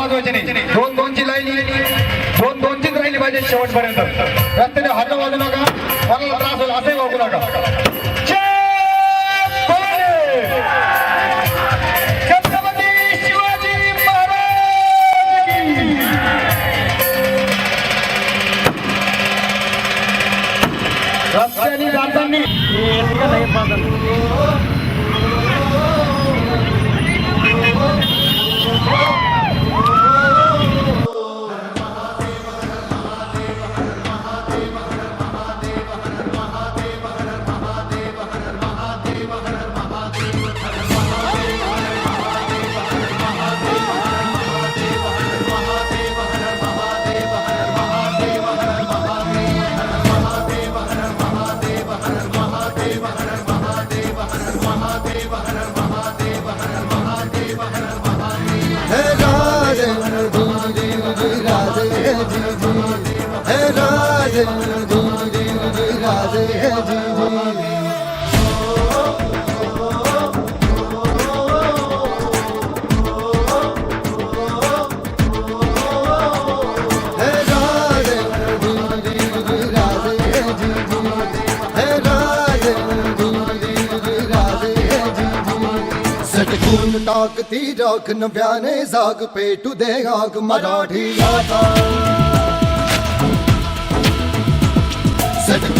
वाजवायचे नाही. दोन दोनची लाईन. दोन दोनचीच राहिली पाहिजे शेवटपर्यंत. रस्त्याने हात वाजू नका. मला त्रास होईल असंही वागू नका. जय भवानी! छत्रपती शिवाजी रस्त्याने जाताना ਰਾਧੇ ਗੁਰੂ ਜੀ ਜੀ ਰਾਧੇ ਜੀ ਜੀ सटकून टाकती राख न ब्याने जाग पेटू दे आग मराठी गाता राजे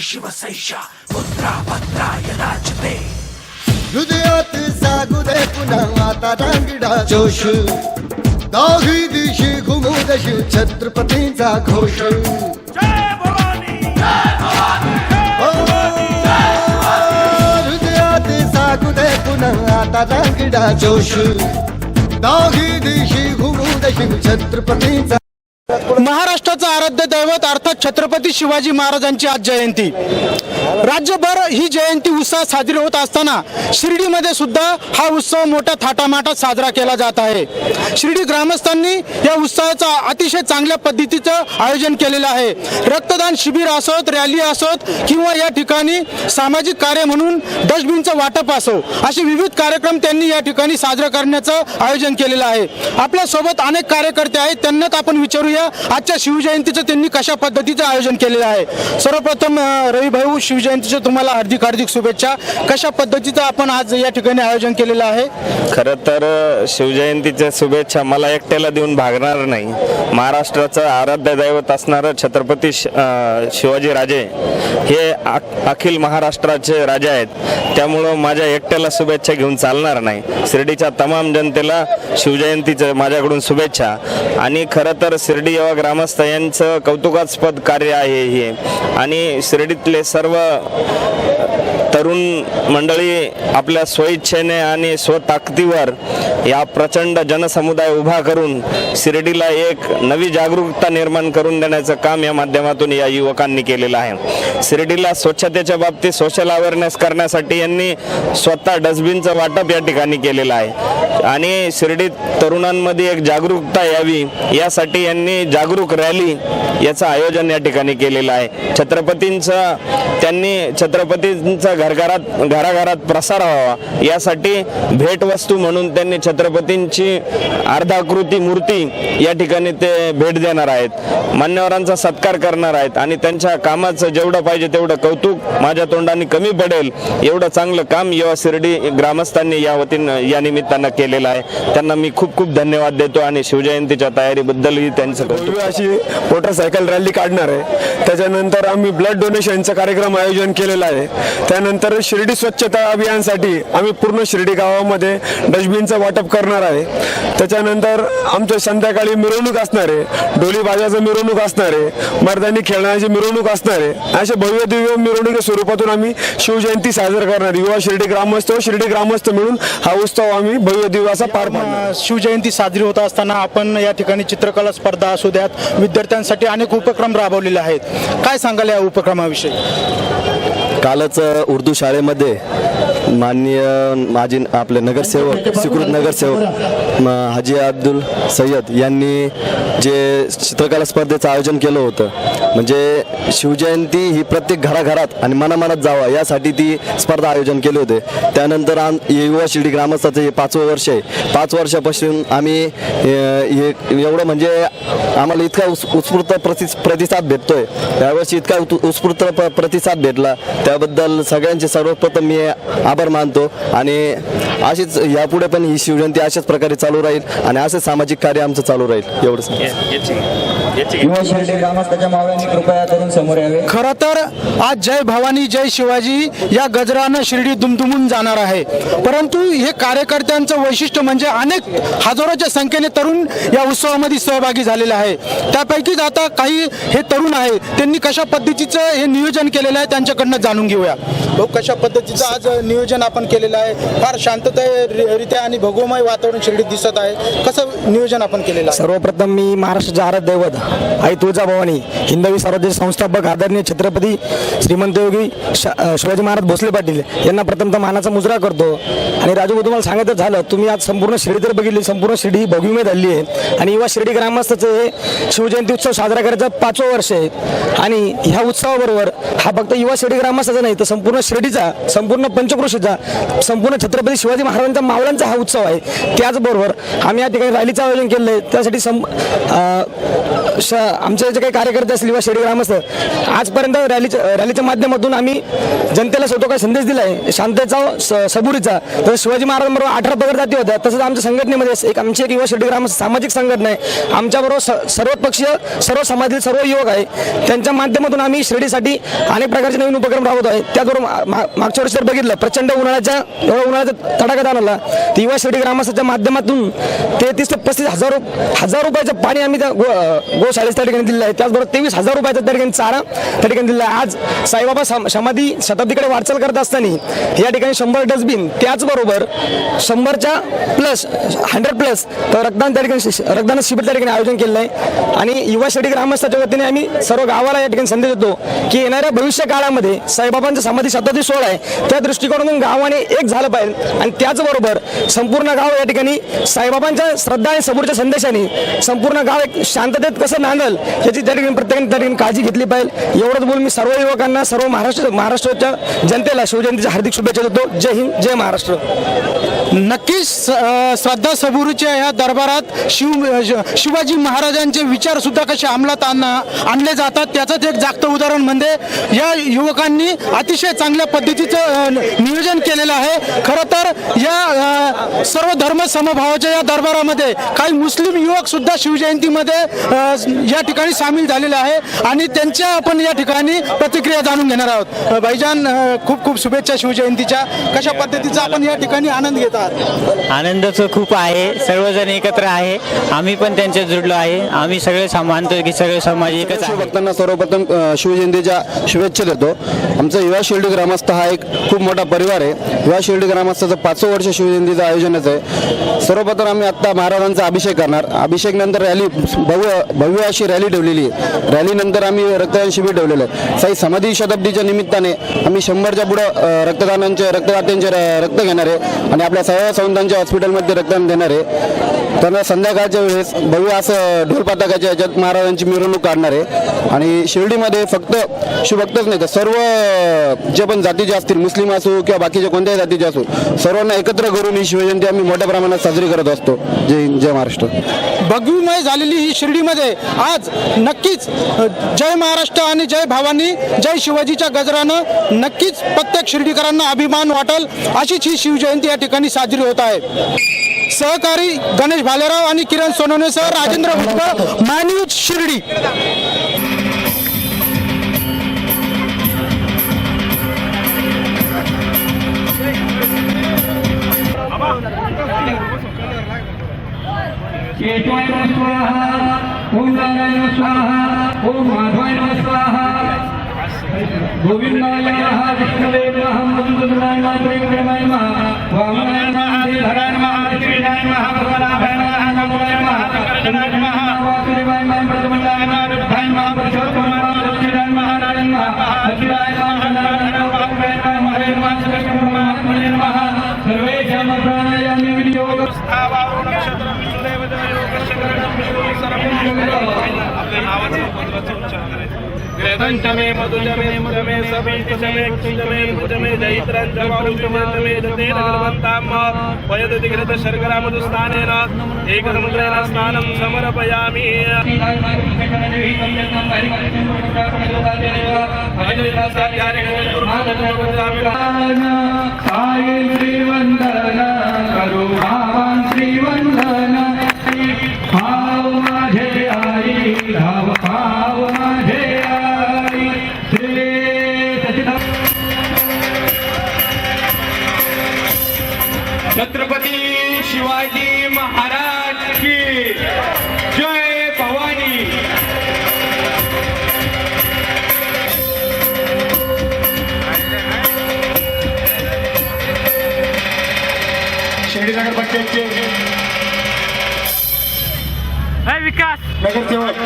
शिवसैषा पुत्रा भद्राय राजते हृदयात जागू दे पुन्हा आता रांगडा जोश। दाही दिशी घुमू दश छत्रपतींचा घोष। हृदयात जागू दे पुन्हा आता रांगडा जोश। दाही दिशी घुमू दश छत्रपतींचा महाराष्ट्राचं आराध्य दैवत अर्थात छत्रपती शिवाजी महाराजांची आज जयंती. राज्यभर ही जयंती उत्साह साजरी होत असताना शिर्डीमध्ये सुद्धा हा उत्सव मोठ्या थाटामाटात साजरा केला जात आहे. शिर्डी ग्रामस्थांनी या उत्सवाचं अतिशय चांगल्या पद्धतीचं आयोजन केलेलं आहे. रक्तदान शिबिर असोत रॅली असोत किंवा या ठिकाणी सामाजिक कार्य म्हणून डस्टबिनचं वाटप असो असे विविध कार्यक्रम त्यांनी या ठिकाणी साजरा करण्याचं आयोजन केलेलं आहे. आपल्यासोबत अनेक कार्यकर्ते आहेत त्यांनाच आपण विचारूया. आजच्या शिवजयंतीचं त्यांनी कशा पद्धतीचं आयोजन केलेलं आहे? सर्वप्रथम रविभाऊ शिवजयंतीचं शिवजयंतीच्या तुम्हाला हार्दिक हार्दिक शुभेच्छा. कशा पद्धतीचं आपण आज या ठिकाणी आयोजन केलेलं आहे? खरं तर शिवजयंतीच्या शुभेच्छा मला एकट्याला देऊन भागणार नाही. महाराष्ट्राचं आराध्य दैवत असणारं छत्रपती शिवाजी राजे हे अखिल महाराष्ट्राचे राजे आहेत. त्यामुळं माझ्या एकट्याला शुभेच्छा घेऊन चालणार नाही. शिर्डीच्या तमाम जनतेला शिवजयंतीचं माझ्याकडून शुभेच्छा. आणि खरं तर शिर्डी युवा ग्रामस्थ यांचं कौतुकास्पद कार्य आहे हे. आणि शिर्डीतले सर्व तरुण मंडळी आपल्या स्वइच्छेने आणि स्वताकदीवर या प्रचंड जनसमुदाय उभा करून शिर्डीला एक नवी जागरूकता निर्माण करून देण्याचं काम या माध्यमातून या युवकांनी केलेलं आहे. शिर्डीला स्वच्छतेच्या बाबतीत सोशल अवेअरनेस करण्यासाठी यांनी स्वतः डस्टबिनचं वाटप या ठिकाणी केलेलं आहे. आणि शिर्डीत तरुणांमध्ये एक जागरूकता यावी यासाठी यांनी जागरूक रॅली याचं आयोजन या ठिकाणी केलेलं आहे. छत्रपतींचं त्यांनी छत्रपतींचं घर घरघरात घराघरात प्रसार व्हावा. यासाठी भेटवस्तू म्हणून त्यांनी छत्रपतींची अर्धाकृती मूर्ती या ठिकाणी ते भेट देणार आहेत. मान्यवरांचा सत्कार करणार आहेत आणि त्यांच्या कामाचं जेवढं पाहिजे तेवढं कौतुक माझ्या तोंडाने कमी पडेल. एवढं चांगलं काम युवा शिर्डी ग्रामस्थांनी या वतीनं या निमित्तानं केलेलं आहे. त्यांना मी खूप खूप धन्यवाद देतो आणि शिवजयंतीच्या तयारीबद्दलही त्यांचं कौतुक. अशी मोटरसायकल रॅली काढणार आहे. त्याच्यानंतर आम्ही ब्लड डोनेशनचा कार्यक्रम आयोजन केलेला आहे. त्यानंतर शिर्डी स्वच्छता अभियानसाठी आम्ही पूर्ण शिर्डी गावामध्ये डस्टबिनचं वाटप करणार आहे. त्याच्यानंतर आमच्या संध्याकाळी मिरवणूक असणार आहे. डोली बाजाचं मिरवणूक असणार आहे. मर्दानी खेळण्याची मिरवणूक असणार आहे. अशा भव्य दिव्य मिरवणुकी स्वरूपातून आम्ही शिवजयंती साजरा करणार युवा शिर्डी ग्रामस्थ व शिर्डी ग्रामस्थ मिळून हा उत्सव आम्ही भव्य दिव्य असा पार पाडणार शिवजयंती साजरी होत असताना आपण या ठिकाणी चित्रकला स्पर्धा असू द्यात. विद्यार्थ्यांसाठी अनेक उपक्रम राबवलेले आहेत. काय सांगाल या उपक्रमाविषयी? कालच उर्दू शाळेमध्ये माननीय माजी आपले नगरसेवक स्वीकृत नगरसेवक हाजी अब्दुल सय्यद यांनी जे चित्रकला स्पर्धेचं आयोजन केलं होतं म्हणजे शिवजयंती ही प्रत्येक घराघरात आणि मनामनात जावा यासाठी ती स्पर्धा आयोजन केले होते. त्यानंतर आम युवा शिर्डी ग्रामस्थाचं हे पाचवं वर्ष आहे. पाच वर्षापासून आम्ही एवढं म्हणजे आम्हाला इतका उस उत्स्फूर्त प्रति प्रतिसाद भेटतोय. यावर्षी इतका उत्स्फूर्त प्रतिसाद भेटला. त्याबद्दल सगळ्यांचे सर्वप्रथम मी आभार मानतो आणि अशीच यापुढे पण ही शिवजयंती अशाच प्रकारे चालू राहील आणि असंच सामाजिक कार्य आमचं चालू राहील. एवढंच. खरं तर आज जय भवानी जय शिवाजी या गजरानं शिर्डी दुमदुमून जाणार आहे. परंतु हे कार्यकर्त्यांचं वैशिष्ट्य म्हणजे अनेक हजारोच्या संख्येने तरुण या उत्सवामध्ये सहभागी झालेले आहे. त्यापैकीच आता काही हे तरुण आहे त्यांनी कशा पद्धतीचं हे नियोजन केलेलं आहे त्यांच्याकडनं जाणून घेऊया. भाऊ कशा पद्धतीचं आज नियोजन आपण केलेलं आहे? फार शांततेरित्या आणि भगोमय वातावरण शिर्डीत दिसत आहे. कसं नियोजन आपण केलेलं आहे? सर्वप्रथम मी महाराष्ट्राचे आराध्य दैवत आई तुळजाभवानी हिंदवी स्वराज्य संस्थापक आदरणीय छत्रपती श्रीमंत योगी शिवाजी महाराज भोसले पाटील यांना प्रथमतः मानाचा मुजरा करतो. आणि राजू तुम्हाला सांगायचं झालं तुम्ही आज संपूर्ण शिर्डी तर बघितली संपूर्ण शिर्डी ही झाली आहे. आणि युवा शिर्डी ग्रामस्थाचं हे शिवजयंती उत्सव साजरा करायचं पाचवं वर्ष आहे. आणि ह्या उत्सवाबरोबर हा फक्त युवा शिर्डी महाराष्ट्राचा नाही तर संपूर्ण शिर्डीचा संपूर्ण पंचक्रोशीचा संपूर्ण छत्रपती शिवाजी महाराजांचा मावळ्यांचा हा उत्सव आहे. त्याचबरोबर आम्ही या ठिकाणी रॅलीचं आयोजन केलं आहे. त्यासाठी सं श आमचे जे काही कार्यकर्ते असतील किंवा शेडी ग्रामस्थ आजपर्यंत रॅलीच्या रॅलीच्या माध्यमातून आम्ही जनतेला स्वतः काही संदेश दिला आहे शांततेचा स- सबुरीचा. तर शिवाजी महाराजांबरोबर अठरा पगड जाती होत्या. तसंच आमच्या संघटनेमध्ये एक आमची एक युवा शेडी ग्रामस्थ सामाजिक संघटना आहे. आमच्याबरोबर स- सर्व पक्षीय सर्व समाजातील सर्व युवक आहे. त्यांच्या माध्यमातून आम्ही शिर्डीसाठी अनेक प्रकारचे नवीन उपक्रम राबवत आहे. त्याचबरोबर मा- मागच्या वर्षी जर बघितलं प्रचंड उन्हाळ्याच्या एवढा उन्हाळ्याचा तडाखा जाणवला तर युवा शिर्डी ग्रामस्थाच्या माध्यमातून तेहतीस ते पस्तीस हजार हजार रुपयाचं पाणी आम्ही त्या गो गोशाळेस त्या ठिकाणी दिलेलं आहे. त्याचबरोबर तेवीस हजार रुपयाचा त्या ठिकाणी चारा त्या ठिकाणी दिलेला आहे. आज साईबाबा समाधी शताब्दीकडे वाटचाल करत असताना या ठिकाणी शंभर डस्टबिन त्याचबरोबर शंभरच्या प्लस हंड्रेड प्लस तर रक्तदान त्या ठिकाणी शि- रक्तदान शिबिर त्या ठिकाणी आयोजन केलेलं आहे. आणि युवा शिर्डी ग्रामस्थाच्या वतीने आम्ही सर्व गावाला या ठिकाणी संदेश देतो की येणाऱ्या भविष्य काळामध्ये साईबाबांचा समाधी शताब्दी सोहळा आहे. त्या दृष्टिकोनातून गावाने एक झालं पाहिजे. आणि त्याचबरोबर संपूर्ण गाव या ठिकाणी साईबाबांच्या श्रद्धा आणि सबूरच्या संदेशाने संपूर्ण गाव एक शांततेत कसं नांदल याची त्या ठिकाणी प्रत्येकाने त्या ठिकाणी काळजी घेतली पाहिजे. एवढंच बोलून मी सर्व युवकांना सर्व महाराष्ट्र महाराष्ट्राच्या जनतेला शिवजयंतीच्या हार्दिक शुभेच्छा देतो. जय हिंद जय महाराष्ट्र. नक्कीच श्रद्धा सबुरूच्या ह्या दरबारात शिव शिवाजी महाराजांचे विचार सुद्धा कसे अंमलात आण आणले जातात त्याचंच एक जागतं उदाहरण म्हणजे या युवकांनी अतिशय चांगल्या पद्धतीचं नियोजन केलेलं आहे. खरं तर या सर्व धर्म समभावाच्या या दरबारामध्ये काही मुस्लिम युवक सुद्धा शिवजयंतीमध्ये अ, या ठिकाणी सामील झालेले आहे आणि त्यांच्या आपण या ठिकाणी प्रतिक्रिया जाणून घेणार आहोत. भाईजान खूप खूप शुभेच्छा शिवजयंतीच्या. कशा पद्धतीचा आपण या ठिकाणी आनंद घेत आहात? आनंदाचं खूप आहे. सर्वजण एकत्र आहे. आम्ही पण त्यांच्यात जुडलो आहे. आम्ही सगळे मानतो की सगळे समाज एकच भक्तांना सर्वप्रथम शिवजयंतीच्या शुभेच्छा देतो. आमचा युवा शिर्डी ग्रामस्थ हा एक खूप मोठा परिवार आहे. युवा शिर्डी ग्रामस्थाचं पाचवं वर्ष शिवजयंतीचं आयोजनच आहे. सर्वप्रथम आम्ही आत्ता महाराजांचा अभिषेक करणार. अभिषेक नंतर रॅली भव्य भव्य अशी रॅली ठेवलेली आहे. रॅलीनंतर आम्ही रक्तदान शिबिर ठेवलेलं आहे. साई समाधी शताब्दीच्या निमित्ताने आम्ही शंभरच्या पुढं रक्तदानांचे रक्तदात्यांचे र- रक्त घेणार आहे आणि आपल्या सहाव्या संतांच्या हॉस्पिटलमध्ये रक्तदान देणार आहे. त्यांना संध्याकाळच्या वेळेस भव्य असं ढोलपाताकाच्या याच्यात महाराजांची मिरवणूक काढणार आहे. आणि शिर्डीमध्ये फक्त शिवभक्तच नाही तर सर्व जे पण जातीचे असतील मुस्लिम असो किंवा बाकीच्या कोणत्याही जातीचे असो सर्वांना एकत्र करून ही शिवजयंती आम्ही मोठ्या प्रमाणात साजरी करत असतो. जय जय महाराष्ट्र. भगवीमय झालेली ही शिर्डीमध्ये आज नक्कीच जय महाराष्ट्र आणि जय भावानी जय शिवाजीच्या गजरानं नक्कीच प्रत्येक शिर्डीकरांना अभिमान वाटेल अशीच ही शिवजयंती या ठिकाणी साजरी होत आहे. सहकारी गणेश भालेराव आणि किरण सोनवणेसह राजेंद्र भुजबळ मॅन्यूज शिर्डी. केशवाय नमः स्वाहा ओम नारायण नमः स्वाहा ओम माधवाय नमः स्वाहा। गोविंदाय नमः विष्णवे नमः मधुसूदनाय नमः त्रिविक्रमाय नमः वामनाय नमः श्रीधराय नमः श्रीनाय नमः पद्मनाभाय नमः नमोय नमः चंद्राय नमः वासुदेवाय नमः नमः वेदंचमे मधुजमे मुदमे समेतमे क्षुजमे भुजमे जैत्रांचमारुषमे दते भगवन्ताम् वयदधिकृत शर्करा मधुस्नानेन एकसमुद्रेण स्नानं समर्पयामि साई श्रीवंदन करू भावान धाव भाव माझे आई श्री छत्रपती शिवाजी नगरसेवक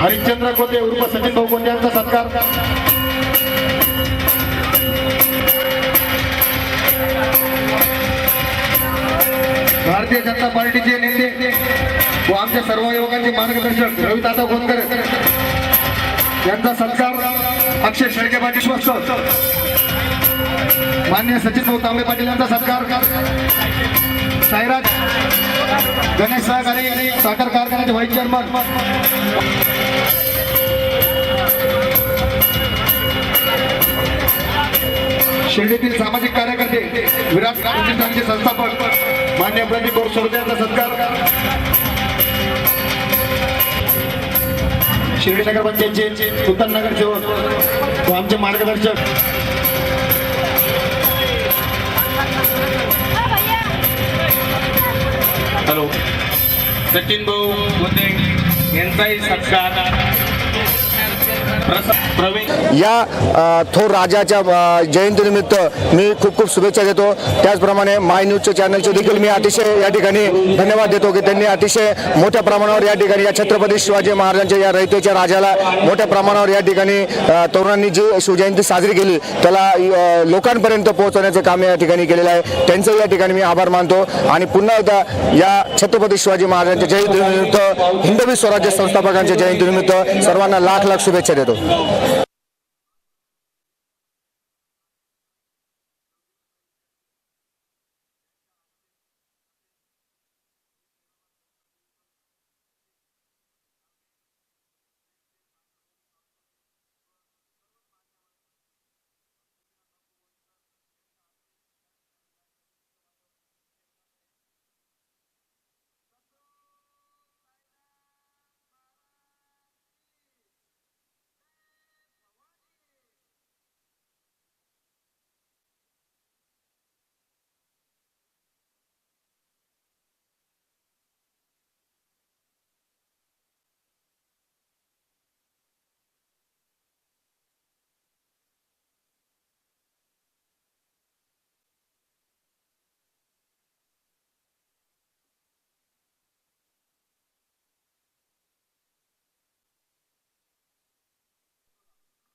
हरिश्चंद्र कोते उर्फ सचिन भाऊ कोते यांचा सत्कार. भारतीय जनता पार्टीचे नेते व आमच्या सर्व युवकांचे मार्गदर्शक रविदादा गोंदकर यांचा सत्कार अक्षय शेळके पाटील स्वस्त मान्य सचिन भाऊ तांबे पाटील यांचा सत्कार. साईराज गणेश सहकारी साखर कारखान्याचे व्हाईस चेअरमन. शिर्डीतील सामाजिक कार्यकर्ते विराट प्रतिष्ठानचे संस्थापक मान्य प्रदीप बोर यांचा सत्कार. शिर्डी नगरपंचायतचे सुलतान नगर सेवक व आमचे मार्गदर्शक. हॅलो सचिन भाऊ होते या थोर राजाच्या जयंतीनिमित्त मी खूप खूप शुभेच्छा देतो. त्याचप्रमाणे माय न्यूजच्या चॅनलचे देखील मी अतिशय या ठिकाणी धन्यवाद देतो की त्यांनी अतिशय मोठ्या प्रमाणावर या ठिकाणी या छत्रपती शिवाजी महाराजांच्या या रयतेच्या राजाला मोठ्या प्रमाणावर या ठिकाणी तरुणांनी जी शिवजयंती साजरी केली त्याला लोकांपर्यंत पोहोचवण्याचं काम या ठिकाणी केलेलं आहे. त्यांचं या ठिकाणी मी आभार मानतो. आणि पुन्हा एकदा या छत्रपती शिवाजी महाराजांच्या जयंतीनिमित्त हिंदवी स्वराज्य संस्थापकांच्या जयंतीनिमित्त सर्वांना लाख लाख शुभेच्छा देतो. move.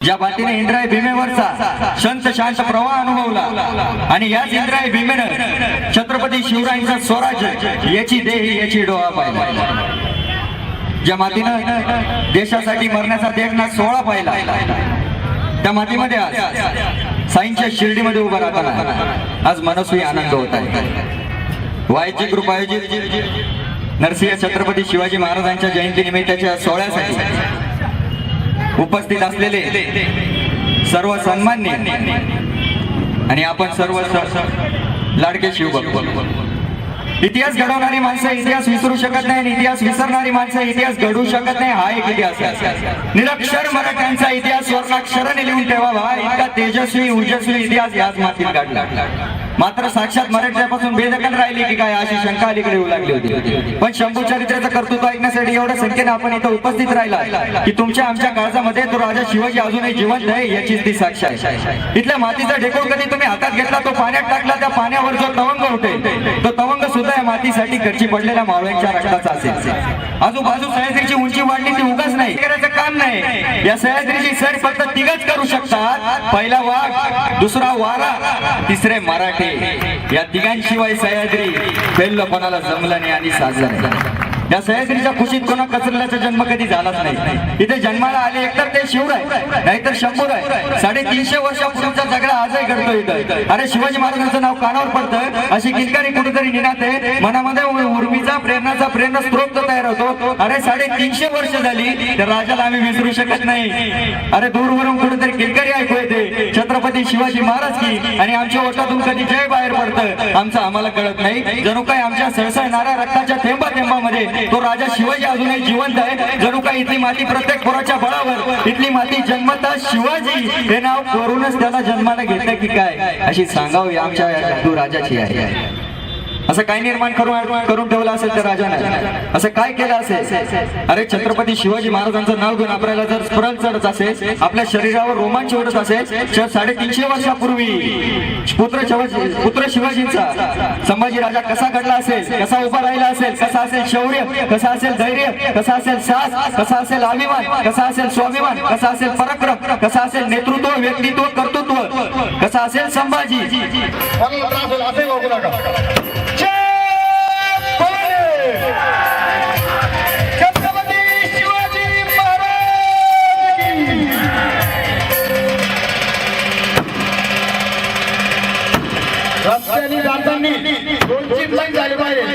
ज्या बाटीने इंद्राय भीमेवरचा संत शांत प्रवाह अनुभवला. आणि याच इंद्राय भीमेनं छत्रपती शिवरायांचा स्वराज्य याची देही याची डोळा पाहिला. ज्या मातीनं देशासाठी मरण्याचा देखना सोहळा पाहिला त्या मातीमध्ये आज साईंच्या शिर्डीमध्ये उभा राहताना आज मनस्वी आनंद होत आहे. वायची ग्रुप आयोजित नरसिंह छत्रपती शिवाजी महाराजांच्या जयंती निमित्ताच्या सोहळ्यासाठी उपस्थित असलेले सर्व सन्मान्य आणि आपण सर्व स- स- लाडके शिवभक्त. इतिहास घडवणारी माणसं इतिहास विसरू शकत नाही आणि इतिहास विसरणारी माणसं इतिहास घडवू शकत नाही हा एक इतिहास आहे. निरक्षर मराठ्यांचा इतिहास स्वर्णाक्षराने लिहून ठेवावा इतका तेजस्वी उजस्वी इतिहास याच मातीत काढला. मात्र साक्षात मराठ्यापासून बेदखल राहिली की काय अशी शंका अलीकडे येऊ लागली होती. पण शंभू चरित्राचं कर्तृत्व ऐकण्यासाठी एवढ्या संख्येने आपण इथं उपस्थित राहिला की तुमच्या आमच्या काळजामध्ये तो राजा शिवाजी अजूनही जिवंत आहे याचीच ती साक्ष आहे. इथल्या मातीचा ढेकूळ कधी तुम्ही हातात घेतला तो पाण्यात टाकला त्या पाण्यावर जो तवंग उठे तो तवंग सुद्धा या मातीसाठी गरजी पडलेल्या मावळ्यांच्या रक्ताचा असेल. आजूबाजू सह्याद्रीची उंची वाढली ती उगाच नाही. करायचं काम नाही. या सह्याद्रीची सर फक्त तिघच करू शकतात. पहिला वाघ दुसरा वारा तिसरे मराठी. या तिघांशिवाय सह्याद्री पेललं कोणाला जमलं नाही आणि साजलं नाही. या सह्याद्रीच्या खुशीत कोणा कचरल्याचा जन्म कधी झालाच नाही. इथे जन्माला आले एकतर ते शिवराय नाहीतर शंभूराय. साडेतीनशे वर्षापूर्वीचा झगडा आजही घडतो इथं. अरे शिवाजी महाराजांचं नाव कानावर पडतं अशी किलकारी कुठेतरी निनाते मनामध्ये उर्मीचा प्रेरणाचा प्रेरणा स्त्रोत तयार होतो. अरे साडेतीनशे वर्ष झाली त्या राजाला आम्ही विसरू शकत नाही. अरे दूरवरून कुठेतरी किलकारी ऐकू येते. छत्रपती शिवाजी महाराज की आणि आमच्या ओटातून कधी जय बाहेर पडतं. आमचं आम्हाला कळत नाही. जणू काय आमच्या सळसळणाऱ्या रक्ताच्या थेंबा थेंबामध्ये तो राजा शिवाजी अजूनही जिवंत आहे. जणू काय इथली माती प्रत्येक पोराच्या बळावर. इथली माती जन्मता शिवाजी. हे नाव करूनच त्याला जन्माला घेतलं की काय? अशी सांगावी आमच्या या हिंदू राजाची आहे असं काय निर्माण करून करून ठेवलं असेल त्या राजाने? असं काय केलं असेल? अरे छत्रपती शिवाजी महाराजांचं नाव घेऊन आपल्याला जर स्मरण चढत असेल आपल्या शरीरावर रोमांच उडत असेल तर साडेतीनशे वर्षापूर्वी पुत्र शिवाजी पुत्र शिवाजींचा संभाजी राजा कसा घडला असेल कसा उभा राहिला असेल कसा असेल शौर्य कसा असेल धैर्य कसा असेल सास कसा असेल अभिमान कसा असेल स्वाभिमान कसा असेल पराक्रम कसा असेल नेतृत्व व्यक्तित्व कर्तृत्व कसा असेल संभाजी? रस्त्याने जाताना दोन लाईन झाली पाहिजे